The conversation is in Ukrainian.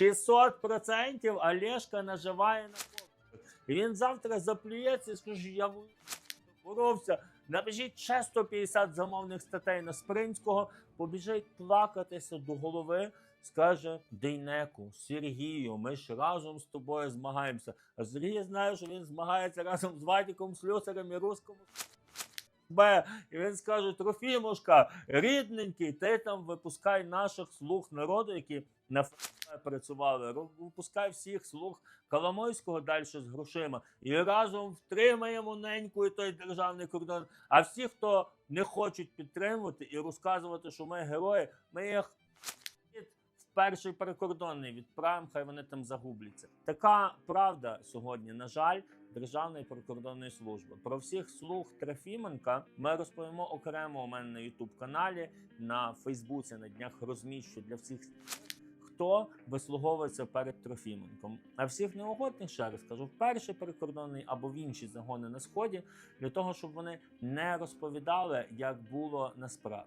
600% Олешка наживає на. І він завтра заплюється і скаже, я боровся. Напишіть ще 150 замовних статей на Спринського, побіжить плакатися до голови, скаже Дейнеку, Сергію, ми ж разом з тобою змагаємося. А Сергій знає, що він змагається разом з Вадіком, Слюсарем і Руском. Б. І він скаже: Трофімушка, рідненький, ти там випускай наших слуг народу, які на ФСБ працювали. Випускай всіх слуг Коломойського далі з грошима. І разом втримаємо неньку і той державний кордон. А всі, хто не хочуть підтримувати і розказувати, що ми герої, ми їх перший прикордонний відправимо, хай вони там загубляться. Така правда сьогодні, на жаль, Державної прикордонної служби. Про всіх слуг Трофіменка ми розповімо окремо у мене на Ютуб каналі, на Фейсбуці на днях розміщу для всіх. Хто вислуговується перед Трофіменком? А всіх неохотних ще раз кажу, в перший прикордонний або в інші загони на сході для того, щоб вони не розповідали, як було насправді.